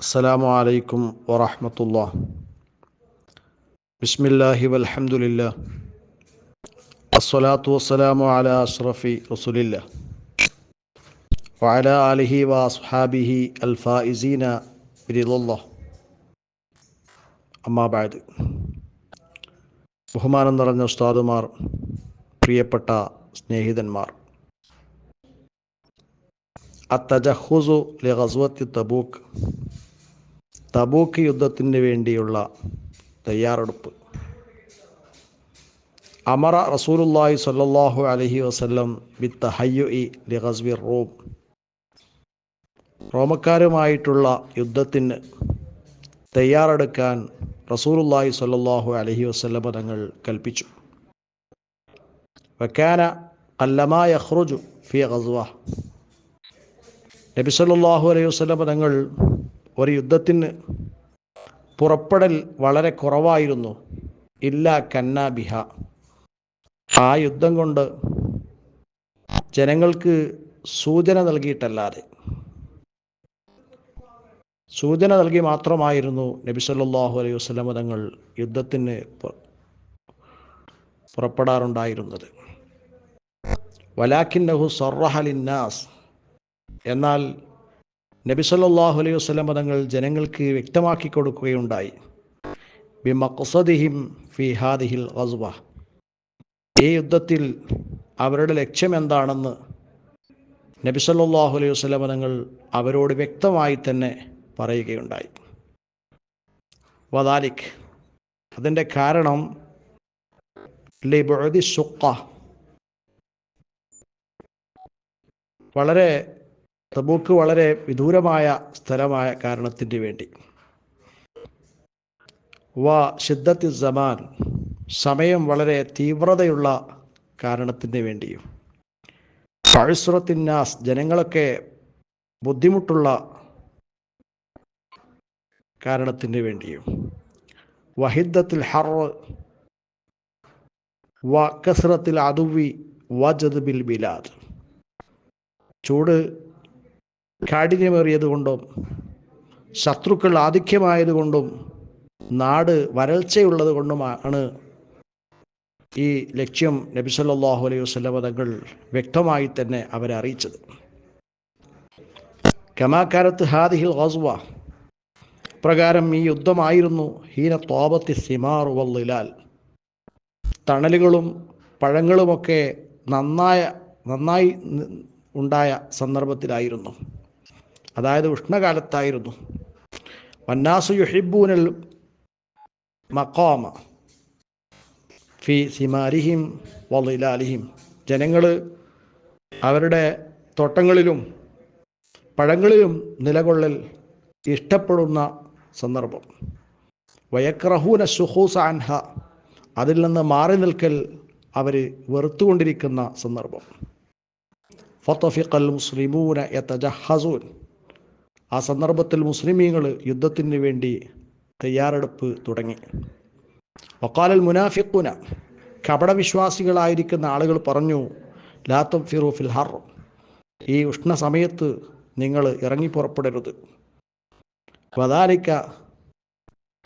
السلام عليكم ورحمة الله بسم الله والحمد لله الصلاة والسلام على أشرف رسول الله وعلى آله وأصحابه الفائزين برضا الله അമ്മാ ബാദ് ബഹുമാനം നിറഞ്ഞ ഉസ്താദുമാർ പ്രിയപ്പെട്ട സ്നേഹിതന്മാർ അത്തജഹുസു ലഹസ്വത്തി തബൂക്ക് തബൂക്ക് യുദ്ധത്തിന് വേണ്ടിയുള്ള തയ്യാറെടുപ്പ്. അമറ റസൂലുല്ലാഹി സ്വല്ലല്ലാഹു അലൈഹി വസല്ലം വിത്ത് തഹയ്യു ഇ ലിഹസ്വി റോം. റോമക്കാരുമായിട്ടുള്ള യുദ്ധത്തിന് തയ്യാറെടുക്കാൻ റസൂലുല്ലാഹി സ്വല്ലല്ലാഹു അലൈഹി വസല്ലം തങ്ങൾ കൽപ്പിച്ചു. വക്കാന കല്ലമാ യഖ്റുജു ഫി ഗസ്വ. നബി സ്വല്ലല്ലാഹു അലൈഹി വസല്ലം തങ്ങൾ ഒരു യുദ്ധത്തിന് പുറപ്പെടൽ വളരെ കുറവായിരുന്നു. ഇല്ല കന്ന ബിഹ. ആ യുദ്ധം കൊണ്ട് ജനങ്ങൾക്ക് സൂചന നൽകിയിട്ടല്ലാതെ. സൂചന നൽകി മാത്രമായിരുന്നു നബി സല്ലാഹു അലൈഹി വസ്ലമ തങ്ങൾ യുദ്ധത്തിന് പുറപ്പെടാറുണ്ടായിരുന്നത്. വലാഖിൻ നഹു സൊറഹലിന്നാസ് എന്നാൽ നബി സല്ലല്ലാഹു അലൈഹി വസ്ലം തങ്ങൾ ജനങ്ങൾക്ക് വ്യക്തമാക്കി കൊടുക്കുകയുണ്ടായി. ഹാദിഹിൽ ഈ യുദ്ധത്തിൽ അവരുടെ ലക്ഷ്യം എന്താണെന്ന് നബി സല്ലല്ലാഹു അലൈഹി വസ്ലം തങ്ങൾ അവരോട് വ്യക്തമായി തന്നെ പറയുകയുണ്ടായി. വദാലിക്. അതിന്റെ കാരണം ലിബുഅദി സുക്ക വളരെ തബൂക്ക് വളരെ വിദൂരമായ സ്ഥലമായ കാരണത്തിന്റെ വേണ്ടി. വ ഷിദ്ദത്തി സമാൻ സമയം വളരെ തീവ്രതയുള്ള കാരണത്തിന് വേണ്ടിയും. പഴുസുറത്തിന്നാസ് ജനങ്ങളൊക്കെ ബുദ്ധിമുട്ടുള്ള കാരണത്തിന് വേണ്ടിയും. വഹിദ്ദത്തിൽ ഹർ വ കസ്രത്തിൽ അതുവി വജദ് ബിൽ ബിലാദ്. ചൂട് കാഠിന്യമേറിയതുകൊണ്ടും ശത്രുക്കൾ ആധിക്യമായതുകൊണ്ടും നാട് വരൾച്ചയുള്ളത് കൊണ്ടുമാണ് ഈ ലക്ഷ്യം നബി സല്ലല്ലാഹു അലൈഹി വസ്ലമ തങ്ങൾ വ്യക്തമായി തന്നെ അവരെ അറിയിച്ചത്. കമാക്കാരത്ത് ഹാദിഹിൽ ഗസ്വ. പ്രകാരം ഈ യുദ്ധമായിരുന്നു ഹീന തോപത്തി സിമാർ വല്ലിലാൽ തണലുകളും പഴങ്ങളുമൊക്കെ നന്നായ നന്നായി ഉണ്ടായ സന്ദർഭത്തിലായിരുന്നു. അതായത് ഉഷ്ണകാലത്തായിരുന്നു. വന്നാസു യുഹിബൂനൽ മക്കോമ ഫി സിമാരിഹിം വലിലാലിഹിം ജനങ്ങൾ അവരുടെ തോട്ടങ്ങളിലും പഴങ്ങളിലും നിലകൊള്ളൽ ഇഷ്ടപ്പെടുന്ന സന്ദർഭം. വയക്രഹൂന സുഹൂസ അൻഹ അതിൽ നിന്ന് മാറി നിൽക്കൽ അവർ വെറുത്തുകൊണ്ടിരിക്കുന്ന സന്ദർഭം. ഫത്തഫിഖൽ മുസ്ലിമൂന യത്തജഹസൂൻ ആ സന്ദർഭത്തിൽ മുസ്ലിമീങ്ങൾ യുദ്ധത്തിന് വേണ്ടി തയ്യാറെടുപ്പ് തുടങ്ങി. വക്കാലൽ മുനാഫിഖുന കപടവിശ്വാസികളായിരിക്കുന്ന ആളുകൾ പറഞ്ഞു ലാത്തം ഫിറൂഫിൽ ഹർ. ഈ ഉഷ്ണ സമയത്ത് നിങ്ങൾ ഇറങ്ങി പുറപ്പെടരുത്. വദാലിക്ക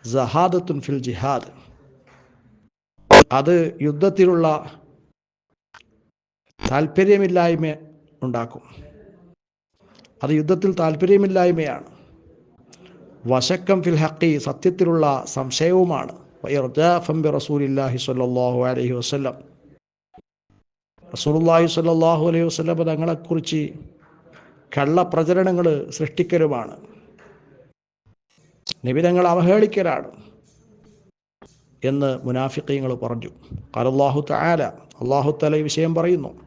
ജഹാദത്തുൻ ഫിൽ ജിഹാദ്. അത് യുദ്ധത്തിലുള്ള താല്പര്യമില്ലായ്മ ഉണ്ടാക്കും. അത് യുദ്ധത്തിൽ താല്പര്യമില്ലായ്മയാണ്. വശക്കം ഫിൽ ഹക്കി സത്യത്തിലുള്ള സംശയവുമാണ്. വൈർജാഫംബി റസൂലില്ലാഹി സ്വല്ലല്ലാഹു അലൈഹി വസല്ലം. റസൂലുള്ളാഹി സ്വല്ലല്ലാഹു അലൈഹി വസല്ലം തങ്ങളെക്കുറിച്ച് കള്ളപ്രചരണങ്ങൾ സൃഷ്ടിക്കലുമാണ്. നിബിധങ്ങൾ അവഹേളിക്കലാണ് എന്ന് മുനാഫിക്കങ്ങൾ പറഞ്ഞു. കാലല്ലാഹു തആല അള്ളാഹു തല ഈ വിഷയം പറയുന്നു.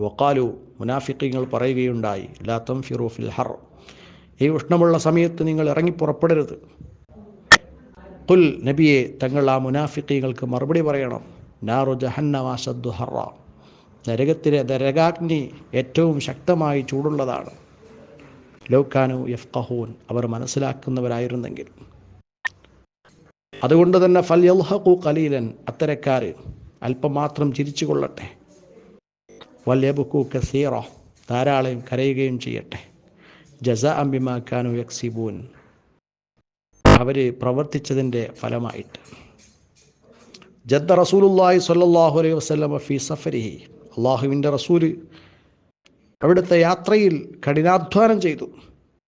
വക്കാലു മുനാഫിക്കങ്ങൾ പറയുകയുണ്ടായി ലാത്തം ഫിറൂഫിൽ ഹർ. ഈ ഉഷ്ണമുള്ള സമയത്ത് നിങ്ങൾ ഇറങ്ങി പുറപ്പെടരുത്. കുൽ നബിയെ തങ്ങൾ ആ മുനാഫിക്കങ്ങൾക്ക് മറുപടി പറയണം. നാറു ജഹന്നവാസദ്ദു ഹറ. നരകത്തിലെ നരകാഗ്നി ഏറ്റവും ശക്തമായി ചൂടുള്ളതാണ്. ലൗക്കാനു യഫ്കഹൂൻ അവർ മനസ്സിലാക്കുന്നവരായിരുന്നെങ്കിൽ. അതുകൊണ്ട് തന്നെ ഫൽ യൽഹഖു കലീലൻ അത്തരക്കാർ അല്പം മാത്രം ചിരിച്ചു കൊള്ളട്ടെ വല്യബുക്കു കസീറ ധാരാളം കരയുകയും ചെയ്യട്ടെ. ജസ അമ്പിമാക്കാനു യക്സിബൂൻ. അവർ പ്രവർത്തിച്ചതിന്റെ ഫലമായിട്ട്. ജദ്ദ റസൂലുല്ലാഹി സല്ലാഹു അലൈഹി വസ്ലം ഫി സഫരിഹി. അള്ളാഹുവിന്റെ റസൂൽ അവിടുത്തെ യാത്രയിൽ കഠിനാധ്വാനം ചെയ്തു.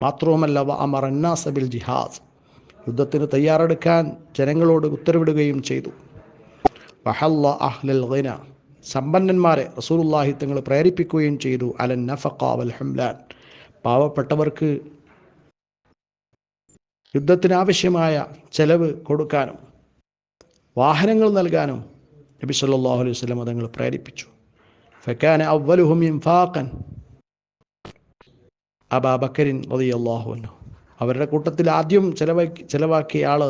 മാത്രവുമല്ല അമറന്നാസബിൽ ജിഹാദ്. യുദ്ധത്തിന് തയ്യാറെടുക്കാൻ ജനങ്ങളോട് ഉത്തരവിടുകയും ചെയ്തു. വഹല്ല അഹ്ലൽ ഗിന. സമ്പന്നന്മാരെ റസൂലുള്ളാഹി തങ്ങൾ പ്രേരിപ്പിക്കുകയും ചെയ്തു. അലൻ നഫഖ വൽ ഹംലാൻ. പാവപ്പെട്ടവർക്ക് യുദ്ധത്തിനാവശ്യമായ ചെലവ് കൊടുക്കാനും വാഹനങ്ങൾ നൽകാനും നബി സല്ലല്ലാഹു അലൈഹി വസല്ലം തങ്ങൾ പ്രേരിപ്പിച്ചു. ഫക്കാന അവലുഹും ഇൻഫാഖൻ. അബാബക്കരിൻ റളിയല്ലാഹു അൻഹു. അവരുടെ കൂട്ടത്തിൽ ആദ്യം ചെലവാക്കി ചെലവാക്കിയ ആൾ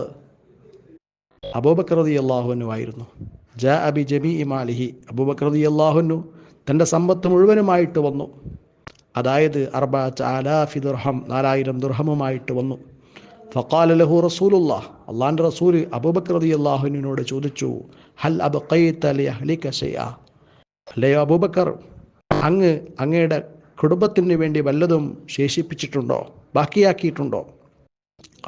അബൂബക്കർ റളിയല്ലാഹു അൻഹു ആയിരുന്നു. ജാ അബി ജമി ഇമാലിഹി അബൂബക്കർ അള്ളാഹുന്നു തന്റെ സമ്പത്ത് മുഴുവനുമായിട്ട് വന്നു. അതായത് അർബ ചാലാഫി ദുർഹം നാലായിരം ദുർഹമുമായിട്ട് വന്നു. ഫക്കാല ലഹു റസൂലുള്ള അള്ളാന്റെ റസൂൽ അബൂബക്കർ അള്ളാഹുനോട് ചോദിച്ചു ഹൽ ഷൈഅ അല്ലയോ അബൂബക്കർ അങ്ങ് അങ്ങയുടെ കുടുംബത്തിന് വേണ്ടി വല്ലതും ശേഷിപ്പിച്ചിട്ടുണ്ടോ? ബാക്കിയാക്കിയിട്ടുണ്ടോ?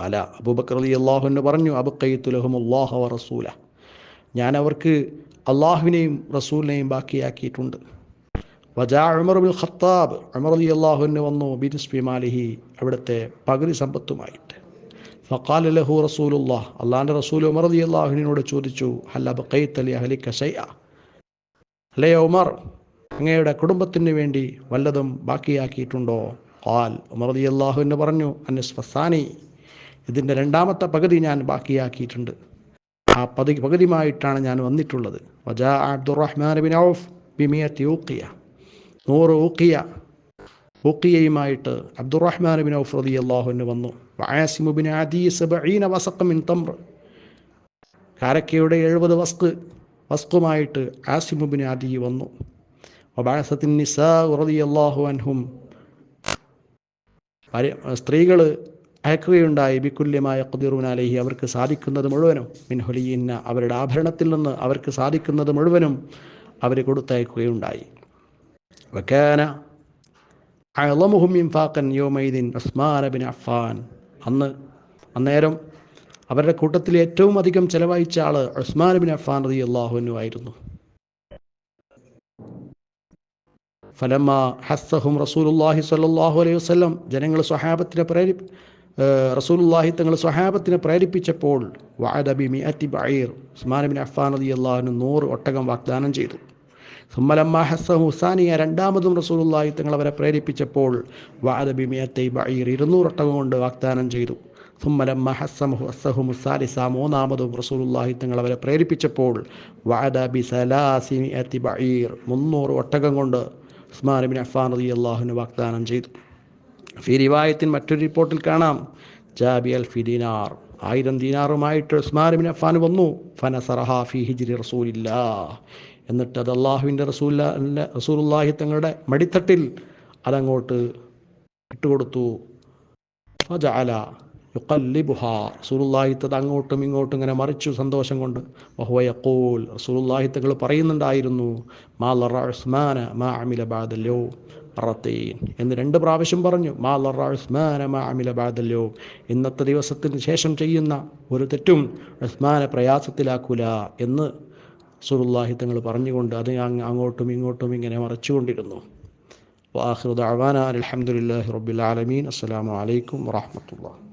അല അബൂബക്കർ അലി അള്ളാഹുവിന് പറഞ്ഞു അബുക്കയ്ത്തുലഹും അള്ളാഹു റസൂല. ഞാൻ അവർക്ക് അള്ളാഹുവിനെയും റസൂലിനെയും ബാക്കിയാക്കിയിട്ടുണ്ട്. വജാ Umar bin Khattab Umar Ali അള്ളാഹുവിന് വന്നു ബിനിസ്ബി മാലിഹി അവിടുത്തെ പകുതി സമ്പത്തുമായിട്ട്. ഫക്കാൽ ലഹു റസൂലുള്ള അള്ളാഹിന്റെ റസൂൽ ഉമർ അലി അള്ളാഹുവിനോട് ചോദിച്ചു ഹല്ല ബക്കൈത്ത് അലി അഹലി കസയ അല്ലേ ഉമർ അങ്ങയുടെ കുടുംബത്തിന് വേണ്ടി വല്ലതും ബാക്കിയാക്കിയിട്ടുണ്ടോ? ഖാൽ ഉമർ അലി അള്ളാഹു എന്ന് പറഞ്ഞു അന്നസ് ഫസാനി ഇതിന്റെ രണ്ടാമത്തെ പകുതി ഞാൻ ബാക്കിയാക്കിയിട്ടുണ്ട്. ആ പതി പകുതിയുമായിട്ടാണ് ഞാൻ വന്നിട്ടുള്ളത്. വജാ അബ്ദുറഹ്മാൻ ബിൻ ഔഫ് ബിമിയത്തി ഊക്കിയ നൂറ് ഊക്കിയ ഊക്കിയയുമായിട്ട് അബ്ദുറഹ്മാൻ ബിൻ ഔഫ് റതി അള്ളാഹുവിന് വന്നു. വായാസിമുബിൻ ബിൻ അദീ സബഈന വസഖ മിൻ തംർ. കാരക്കയുടെ എഴുപത് വസ്ക് വസ്കുമായിട്ട് ആസിമുബിൻ അദി വന്നു. വബാസത്തിൻ നിസാ റതി അള്ളാഹു അൻഹും സ്ത്രീകൾ അയക്കുകയുണ്ടായി. ബിക്കുല്യമായ കുതിറുനാലേഹി അവർക്ക് സാധിക്കുന്നത് മുഴുവനും. മിൻ ഹൊലിയിന്ന അവരുടെ ആഭരണത്തിൽ നിന്ന് അവർക്ക് സാധിക്കുന്നത് മുഴുവനും അവർ കൊടുത്തയക്കുകയുണ്ടായി. വക്കാന അളമുഹും ഇൻഫാക്കൻ യോമൈദീൻ ഉസ്മാൻ ബിൻ അഫാൻ അന്ന് അന്നേരം അവരുടെ കൂട്ടത്തിൽ ഏറ്റവും അധികം ചെലവഴിച്ച ആൾ ഉസ്മാൻ ബിൻ അഫാൻ റതി അള്ളാഹുനു ആയിരുന്നു. ഫലമ്മ ഹസ്സഹും റസൂലുല്ലാഹി സ്വല്ലല്ലാഹു അലൈഹി വസ്ലം ജനങ്ങൾ സ്വഹാബത്തിനെ പ്രേരി റസൂലുല്ലാഹി തങ്ങൾ സ്വഹാബത്തിനെ പ്രേരിപ്പിച്ചപ്പോൾ വഅദബി മിഅത്തി ബഈർ. ഉസ്മാൻ ബിൻ അഫ്ഫാൻ റളിയല്ലാഹു നൂറ് ഒട്ടകം വാഗ്ദാനം ചെയ്തു. സുമ്മലമ്മ ഹസ്സഹു ഹുസാനിയ രണ്ടാമതും റസൂലുല്ലാഹി തങ്ങൾ അവരെ പ്രേരിപ്പിച്ചപ്പോൾ വാദബി മിഅത്തി ബഈർ ഇരുന്നൂറ് ഒട്ടകം കൊണ്ട് വാഗ്ദാനം ചെയ്തു. സുമ്മലമ്മ ഹസ്സമു ഹസ്സഹു മുസാലിസ മൂന്നാമതും റസൂലുല്ലാഹി തങ്ങൾ അവരെ പ്രേരിപ്പിച്ചപ്പോൾ വാദബി സലാസി മിഅത്തി ബഈർ മുന്നൂറ് ഒട്ടകം കൊണ്ട് ഉസ്മാൻ ബിൻ അഫ്ഫാൻ അള്ളാഹുവിന് വാഗ്ദാനം ചെയ്തു. ഫി റിവായത്തിൻ മറ്റൊരു റിപ്പോർട്ടിൽ കാണാം. ജാബി അൽ ഫി ദിനാർ. ആയിരം ദീനാറുമായിട്ട് ഉസ്മാൻ ബിൻ അഫ്ഫാൻ വന്നു. ഫന സറഹ ഫി ഹിജ്രി റസൂലില്ല എന്നിട്ട് അത് അള്ളാഹുവിന്റെ റസൂല്ല റസൂലുല്ലാഹി തങ്ങളുടെ മടിത്തട്ടിൽ അതങ്ങോട്ട് ഇട്ടുകൊടുത്തു. ഫജഅല യുക്കല്ലിബുഹ റസൂലുള്ളാഹി തത് അങ്ങോട്ടും ഇങ്ങോട്ടും ഇങ്ങനെ മറിച്ചു സന്തോഷം കൊണ്ട്. വഹുവ തങ്ങൾ പറയുന്നുണ്ടായിരുന്നു മാ ലറ ഉസ്മാന മാ അമില ബാദല്ലോ റത്തീൻ എന്ന് രണ്ട് പ്രാവശ്യം പറഞ്ഞു മാ ലറ ഉസ്മാന മാ അമില ബാദല്ലോ ഇന്നത്തെ ദിവസത്തിന് ശേഷം ചെയ്യുന്ന ഒരു തെറ്റും ഉസ്മാനെ പ്രയാസത്തിലാക്കൂല എന്ന് സുറുല്ലാഹി തങ്ങൾ പറഞ്ഞുകൊണ്ട് അത് അങ്ങോട്ടും ഇങ്ങോട്ടും ഇങ്ങനെ മറച്ചുകൊണ്ടിരുന്നു. വാഹൃദ് അവാന അൽഹംദുലില്ലാഹി റബ്ബിൽ ആലമീൻ. അസ്സലാമു അലൈക്കും വറഹ്മത്തുള്ളാഹി.